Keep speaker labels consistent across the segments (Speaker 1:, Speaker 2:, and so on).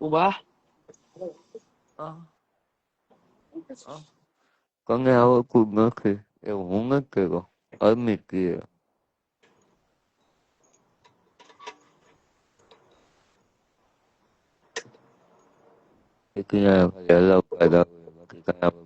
Speaker 1: ઊભા
Speaker 2: કને આવડતું જ નથી એવું હું નથી કર્યો અમિત કહે ત્યાં ખાલી હલાવ કાર્ડ આવે બાકી કઈ આવડતું નથી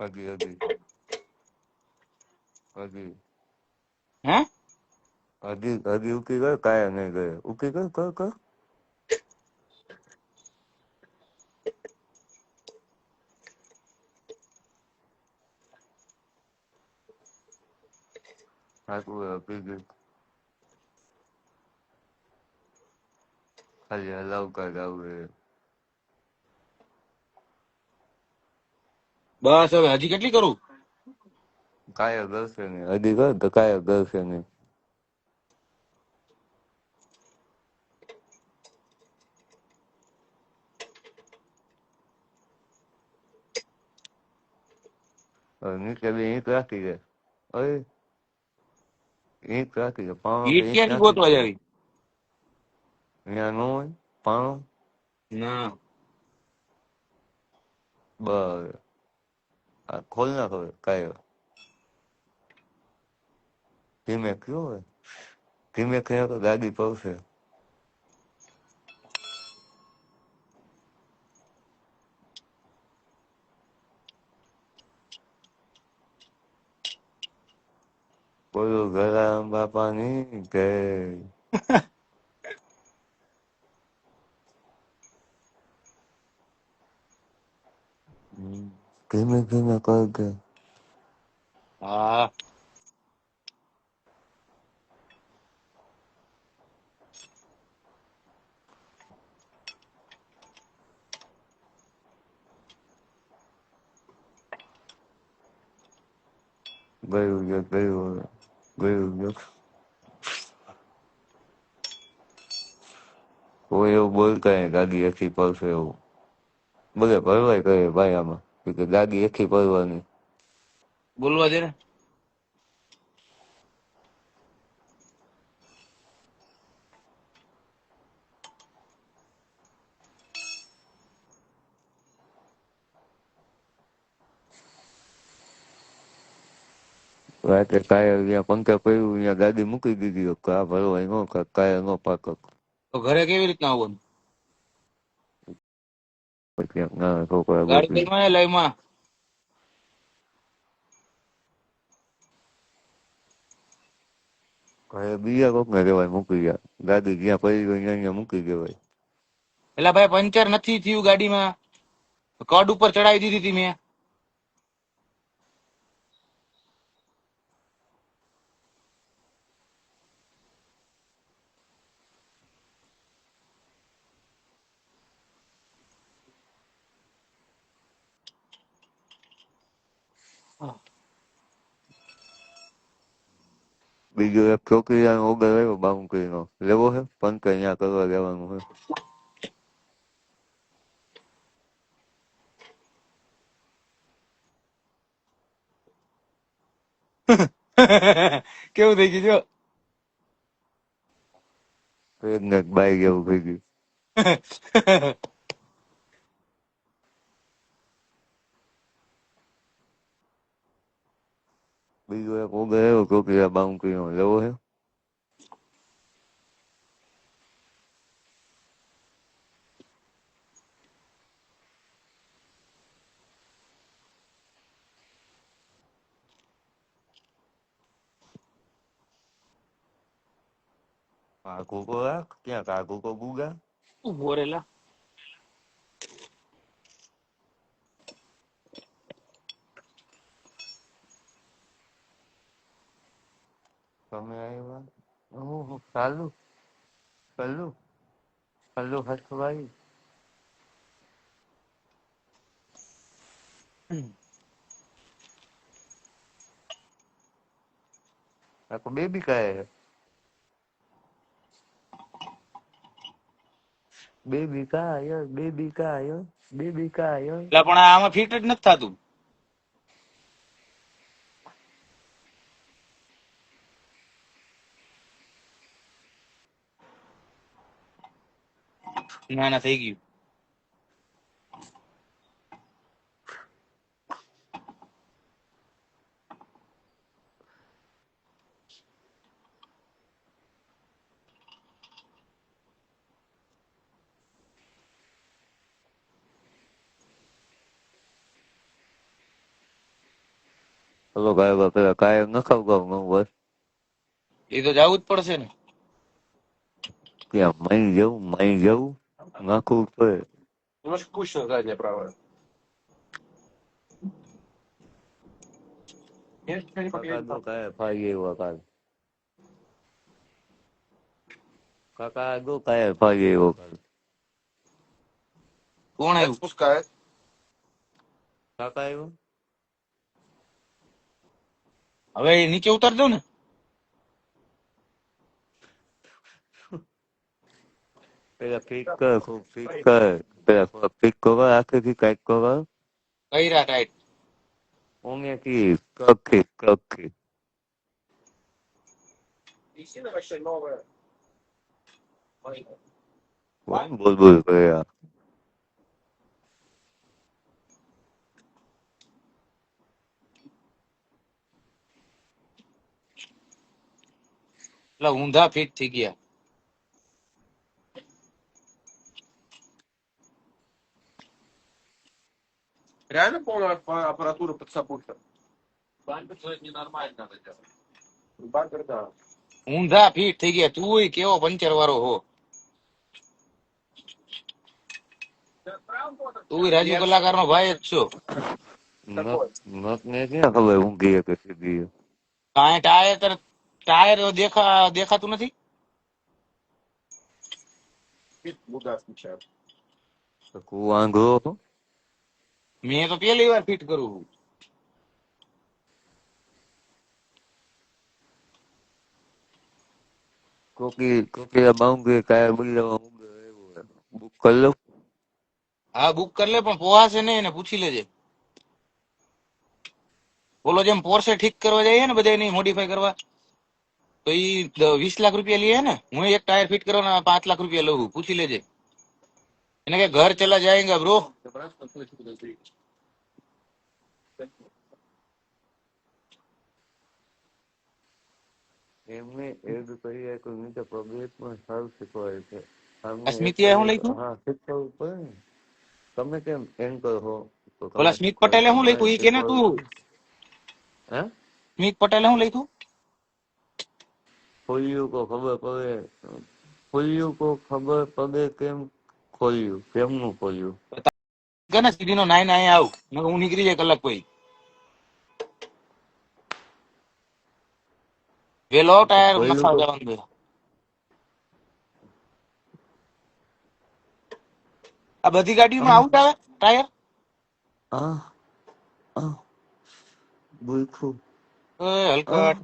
Speaker 2: હગી હજી હજી
Speaker 1: હે
Speaker 2: હગી હગી ઉકી ગયો? કાયા નહીં ગયો. ઉકી ગયો? કયો કયો હાકું હગી ગયું. ખાલી લાવ આવે
Speaker 1: બસ હવે હજી કેટલી કરું?
Speaker 2: કાયા નહીં. હજી કર તો કાયા હવે નીચે બે ઈંટ રાખી દે. અરે ઈંટ રાખી દે. પાણો
Speaker 1: ઈંટ ક્યાંથી ગોતવા જાવી?
Speaker 2: અહીંયા ન હોય પાણો
Speaker 1: ના
Speaker 2: બસ આ ખોલ નાખો કાયો ધીમે કયો હોય ધીમે કયો તો ગાડી પડશે બોલો ગરામ બાપાની જય હમ. ધીમે ધીમે કરજે
Speaker 1: હા
Speaker 2: ગયું છે ગયું ગયું છે કોઈ એવું બોલતા નહીં ગાડી એકી પડશે એવું બધે ભરવાય કરે ભાઈ આમાં કે ગાડી એકી પડવાની
Speaker 1: બોલવા દે ને.
Speaker 2: રાતે કાયર ત્યાં પંખે પડ્યું ત્યાં ગાડી મૂકી દીધી કા આ ભરવાય નો કાયર નો પાક.
Speaker 1: તો ઘરે કેવી રીતના આવવાનું? ગાડી કઈ માં
Speaker 2: બીજા કોક ને મૂકી ગયા ગાડી જ્યાં પડી ગઈ ત્યાં ત્યાં મૂકી દેવાય
Speaker 1: એલા ભાઈ પંચર નથી થયું ગાડીમાં કડ ઉપર ચડાવી દીધી હતી મેં
Speaker 2: બીજો એક છોકરીનો ઓર્ડર આવ્યો બાઉન્ડ્રીનો લેવો છે પંખા અહીંયા કરવા લેવાનું છે
Speaker 1: કેવું થઈ ગયું જો
Speaker 2: પ્રેગ્નેટ બાઈ જેવું થઈ ગયું બીજો એક ઓગર આવ્યો કોકિયા બાઉન્કીનો લેવો છે આ કોકો રાખ ક્યાં આ કોકો ગુગા
Speaker 1: ઊભો રેલા
Speaker 2: તમે આવ્યા? ઓહો ચાલુ ચાલુ ચાલુ હસવાઈ. આ તો બેબી કાય આયો બેબી બેબી કાય બેબી કાય
Speaker 1: એટલે પણ આમાં ફિટ જ નથી થતું. ના ના થઈ ગયું
Speaker 2: હલો ગાય પેલા કાયમ ન ખાવ ગાવ ન બસ
Speaker 1: એ તો જવું જ પડશે ને
Speaker 2: ત્યાં માઈ જવું માઈ જવું નાખવું પડે
Speaker 3: Немножко кучно задняя правая. Нет, ничего не
Speaker 2: કાકા તો
Speaker 3: поедет.
Speaker 2: કાય ફાઈ એવા કાલ કાકા ગો કાય ફાઈ એવો કાલ
Speaker 1: કોણ
Speaker 3: Это
Speaker 1: આવ્યું
Speaker 3: спускает.
Speaker 2: કાકા આવ્યો
Speaker 1: હવે એ નીચે ઉતાર દઉં ને
Speaker 2: પેલા ફિટ કર ખૂબ ફિટ કર. પેલા ખૂબ ફિટ કવર આખેથી કાઈટ કવર
Speaker 1: કઈરા રાઈટ
Speaker 2: ઓમેથી કખે કખે. બોલ બોલ કયા
Speaker 1: એટલે ઊંધા ફિટ થઈ ગયા.
Speaker 3: Реально полная аппа- аппаратура под сабвуфер?
Speaker 4: Бампер то это ненормально надо делать.
Speaker 3: Бампер, да.
Speaker 1: ઊંધા ફિટ થઈ ગયા તું કેવો પંચર વાળો હો તું રાજુ કલાકાર નો ભાઈ જ છો
Speaker 2: નત નત ને ક્યાં ખબર ઊંઘી કે સીધી
Speaker 1: કાંઈ ટાયર તર- ટાયર દેખા દેખાતું નથી
Speaker 3: Вид луга включает.
Speaker 2: કુવાંઘો
Speaker 1: મેં તો પેલી વાર ફિટ કરું છું.
Speaker 2: કોકી કોકી બાઉંગે કાય બોલ્યા ઊંઘે આવ્યો બુક કરી લો
Speaker 1: હા બુક કરી લે પણ પોહાશે નહીં એને પૂછી લેજે બોલો જેમ પોર્સે ઠીક કરવા જઈએ ને બધા એની મોડીફાઈ કરવા તો ઈ દ- વીસ લાખ રૂપિયા લઈએ ને હું એક ટાયર ફિટ કરવાના પાંચ લાખ રૂપિયા લઉં છું. પૂછી લેજે એને કે ઘર ચલા જાયેગા બ્રો
Speaker 2: એમને એડ કરી કોઈ નીચે પબ્લિક પણ સારું શીખવાય છે.
Speaker 1: સ્મિતિએ શું લખ્યું?
Speaker 2: હા શીખવું પડે તમે કેમ એન્કર હો
Speaker 1: ઓલા સ્મિત પટેલે શું લખ્યું? એ કે ને તું?
Speaker 2: હે?
Speaker 1: સ્મિત પટેલે શું લખ્યું?
Speaker 2: ખોલ્યું કો ખબર પડે. ખોલ્યું કો ખબર પડે કેમ ખોલ્યું? કેમનું ખોલ્યું?
Speaker 1: કે ને સીધી નો નાઈ નાઈ આવ હું નીકળી જાય કલાક પછી. નખાવ
Speaker 2: તો-
Speaker 1: જવાનું છે. આ બધી ગાડીઓમાં આવું જ આવે? ટાયર?
Speaker 2: આ ભૂખું
Speaker 1: એ હલકટ.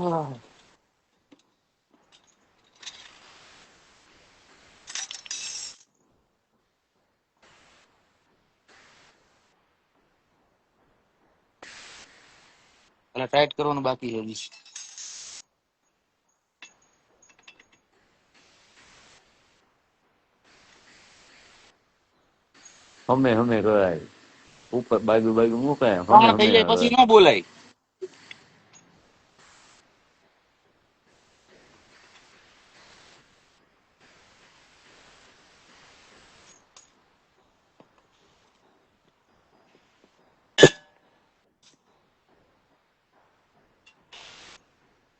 Speaker 1: rồi એટલે ટાઈટ કરવાનું બાકી છે બીજું
Speaker 2: હમે હમે રોય ઉપર બાજુ બાજુ મૂકાય
Speaker 1: થઈ જાય પછી ન બોલાય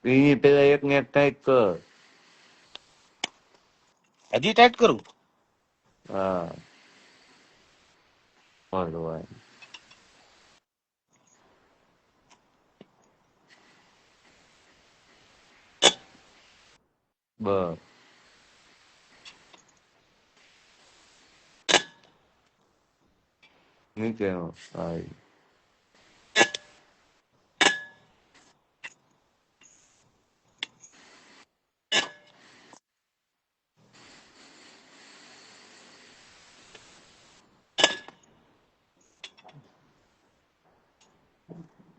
Speaker 2: એની પેલા એક ને એક ટાઈટ કર
Speaker 1: હજી ટાઈટ કરું
Speaker 2: હા હળવાય બસ નીચે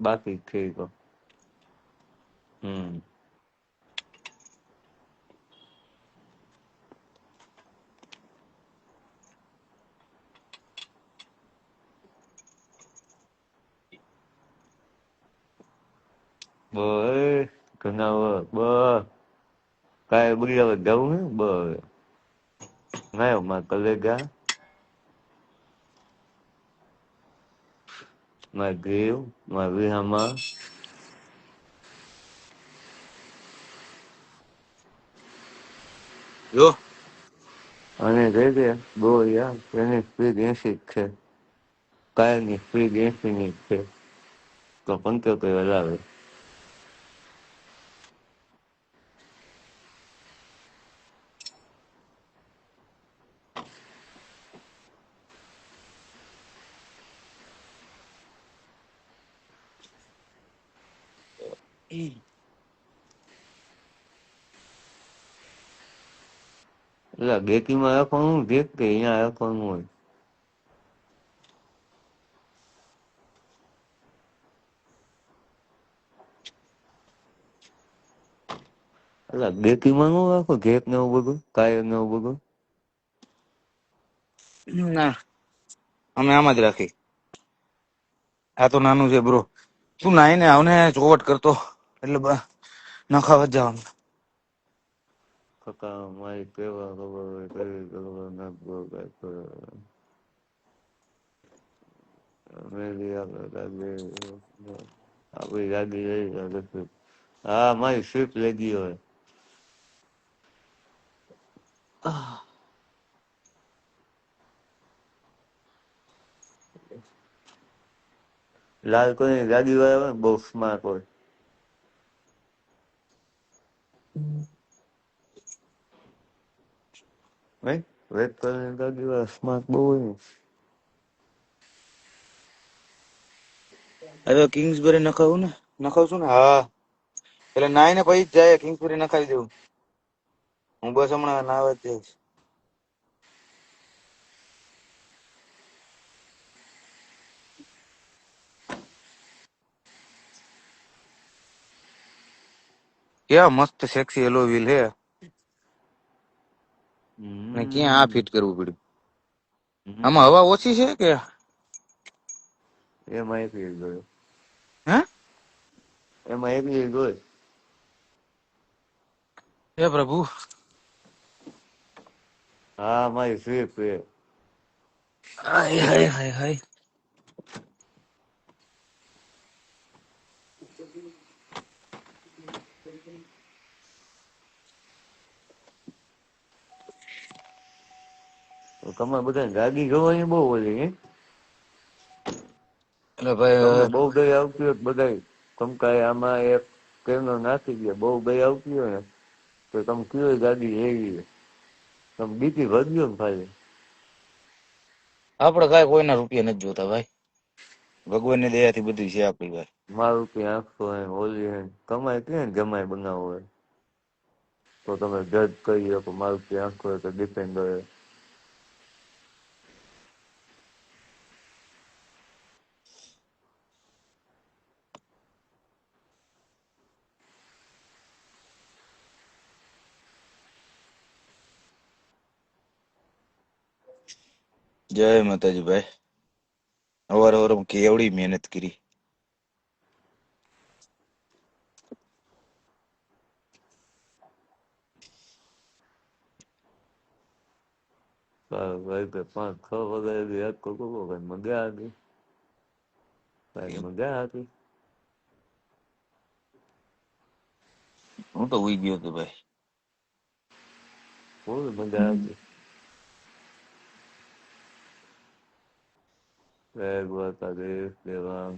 Speaker 2: હા બાકી ઠીક હમ બસ ઘણા બસ કાંઈ બગડી આવે જવું ને બસ નાયો માં કલેગા માં વિહામાં
Speaker 1: જો
Speaker 2: અને જઈ દે બહુ યાર એની સ્પીડ એસી જ છે કાયની સ્પીડ એસી ની છે તો પંચોતેર હલાવે એટલે ગેકીમાં રાખવાનું ગેક કે અહીંયા રાખવાનું હોય. એટલે ગેકીમાં નું રાખો ગેક ને એવું બધું કાયર ને એવું બધું?
Speaker 1: ના, અમે આમ જ રાખી. આ તો નાનું છે બ્રો તું નાઈને આવને ચોવટ કરતો, એટલે બ- નખાવા જ જવાનું.
Speaker 2: કાકા મારી કેવા ખબર હોય કઈ ખબર ના ખબર કાંઈ ખબર. મેરી આપણે દાદી આપણી દાદી રહી જાય પછી. હા મારી સ્વીપ લઈ ગઈ હોય લાલ કોઈ ગાડી વાળા હોય ને બહુ સ્માર્ટ હોય રેડ કલરની ગાડી વાળા સ્માર્ટ બહુ હોય ને
Speaker 1: હવે કિંગ્સબરી નખાવું ને નખાવશું ને હા એટલે નાઈને પછી જ જાય કિંગ્સબરી નખાવી દેવું હું બસ હમણાં નાવા જ જઈશ ક્યાં મસ્ત સેક્સી એલો વ્હીલ હે ને ક્યાં આ ફિટ કરવું પડ્યું? આમાં હવા ઓછી છે કે?
Speaker 2: એમાં એક લીડ ગયો.
Speaker 1: હે?
Speaker 2: એમાં એક લીડ ગયો.
Speaker 1: હે પ્રભુ.
Speaker 2: હા મારી સ્વીપ
Speaker 1: હાય હાય હાય હાય.
Speaker 2: તો તમારે બધા ગાગી ગવાય બહુ ઓલી હે?
Speaker 1: એટલે ભાઈ
Speaker 2: બહુ ગઈ આવતી હોય બધા તમકાય આમાં એક કેનો નાખી ગયા બહુ ગઈ આવતી હોય ને તો તમે કયો ગાગી ગાડી એવી તમે બીજી વધ્યો ને ભાઈ?
Speaker 1: આપડે કાંઈ કોઈના રૂપિયા નથી જોતા ભાઈ. ભગવાનની દયાથી બધું છે આપણી ભાઈ
Speaker 2: મારું કે આંખો હે હોલી હે કમાય ક્યાં જમાય બનાવો હોય તો તમે જજ કહી શકો મારું કે આંખો હોય તો ડિપેન્ડ હોય.
Speaker 1: જય માતાજી ભાઈ. અવાર અવાર કેવડી મહેનત કરી.
Speaker 2: ભાઈ કે પાંચ છ વગર યાદ કરતો હતો ભાઈ મજા હતી ભાઈ મજા હતી.
Speaker 1: હું તો ઉઈ ગયો હતો ભાઈ.
Speaker 2: બહુ મજા હતી? જય દ્વારકાધીશ દેવાંગ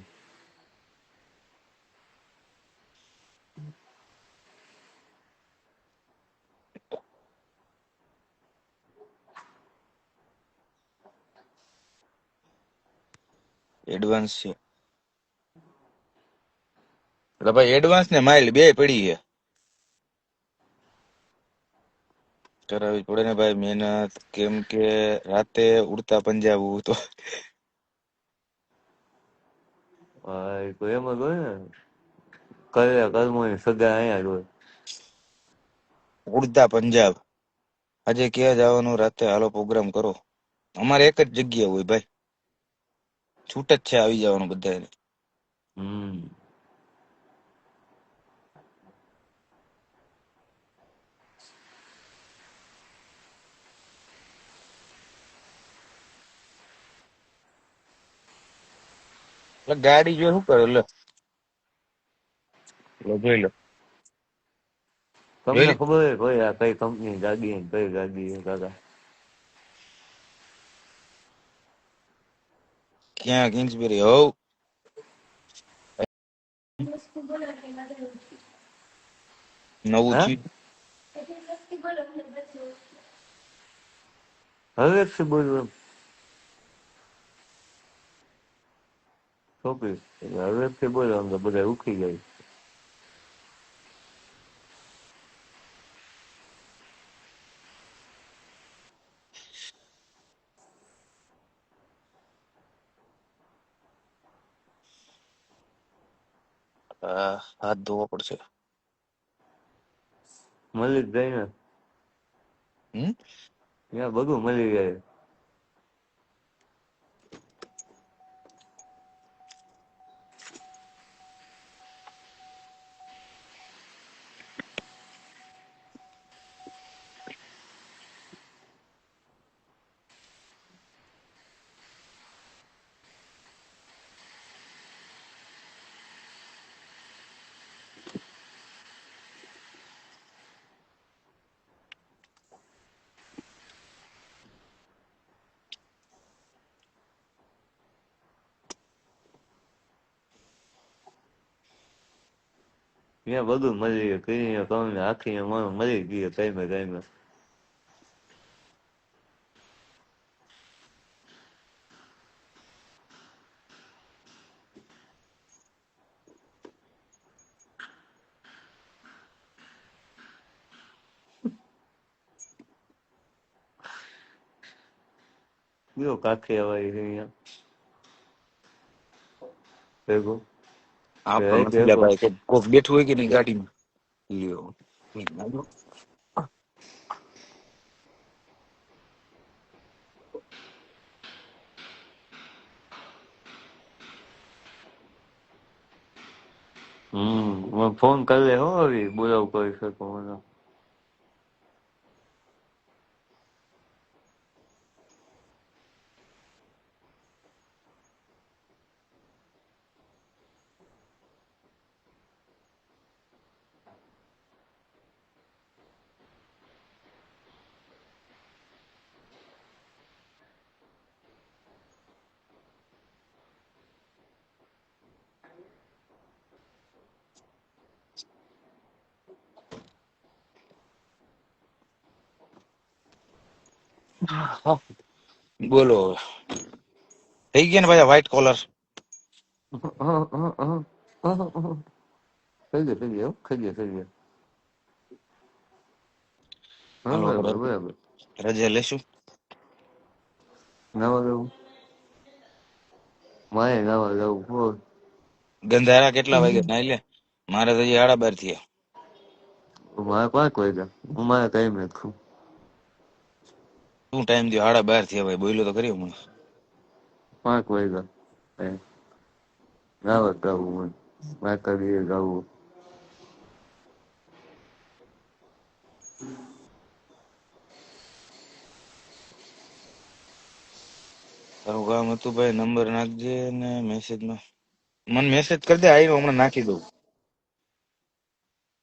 Speaker 1: એડવાન્સ છે. એટલે ભાઈ એડવાન્સ ને માઇલ બે પડી છે. કરાવવી પડે ને ભાઈ મહેનત, કેમ કે રાતે ઉડતા પંજાબ તો
Speaker 2: એમ હોય ને કર્યા કર્મોની સગા અહીંયા હોય
Speaker 1: ઉડતા પંજાબ આજે ક્યાં જવાનું રાતે હાલો પ્રોગ્રામ કરો અમારે એક જ જગ્યા હોય ભાઈ છૂટ જ છે આવી જવાનું બધાને
Speaker 2: હમ
Speaker 1: એટલે ગાડી જો શું કરે? લે. લો જોઈ લો.
Speaker 2: તમને ખબર હોય કોઈ આ કઈ કંપની ગાડી કઈ ગાડી છે કાકા?
Speaker 1: ક્યાં? કિંગ્સબરી. હોવ નવું છે
Speaker 2: હવે છે બોલવું એમ છોકરી એટલે હવે છે બોલો આમ તો બધા ઉખી
Speaker 1: આ, હાથ ધોવા પડશે
Speaker 2: મળી જ જાય ને
Speaker 1: હમ
Speaker 2: બધું મળી જાય ત્યાં બધું મળી જાય કઈ ને આખી મણ મળી ગઈ ટાઈમે ટાઈમે કયો કાઠિયાવાડી છે અહીંયા ભેગો
Speaker 1: આપણો
Speaker 2: એ
Speaker 1: નથી કોક બેઠું હોય કે નહીં ગાડીમાં? લ્યો.
Speaker 2: હમ ફોન કરી લે હો હવે બોલાવ કરી શકો મને
Speaker 1: બોલો. થઈ ગયા ને ભાઈ વ્હાઈટ કોલર
Speaker 2: થઈ ગયો થઈ ગયો થઈ ગયો થઈ ગયો.
Speaker 1: રજા લેશું.
Speaker 2: નાવા જવું મારે નાવા જવું બોલ.
Speaker 1: ગંધારા કેટલા વાગે નાઈ લે. મારે તો હજી સાડા બાર થયા.
Speaker 2: મારે પાંચ વાગ્યા? હું મારે ટાઈમ નથી.
Speaker 1: શું ટાઈમ થયો સાડા બાર થયા ભાઈ બોલ્યો તો કરી હમણાં.
Speaker 2: પાંચ વાગ્યા. ગાવા ગાવું હોય. માતાજીએ ગાવું
Speaker 1: તારું કામ હતું ભાઈ નંબર નાખજે ને મેસેજમાં મને મેસેજ કરી દે આવીને હમણાં નાખી દઉં.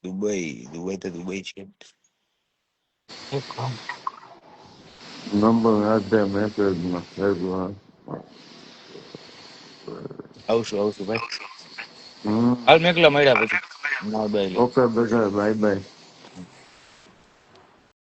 Speaker 1: દુબઈ દુબઈ તો દુબઈ છે. એક કામ.
Speaker 2: નંબર નાખે મેસેજમાં ભેગું
Speaker 1: આવશું આવશું ભાઈ
Speaker 2: હમ
Speaker 1: હાલ મેકલા મળ્યા પછી ના બાય.
Speaker 2: ઓકે બધા બાય બાય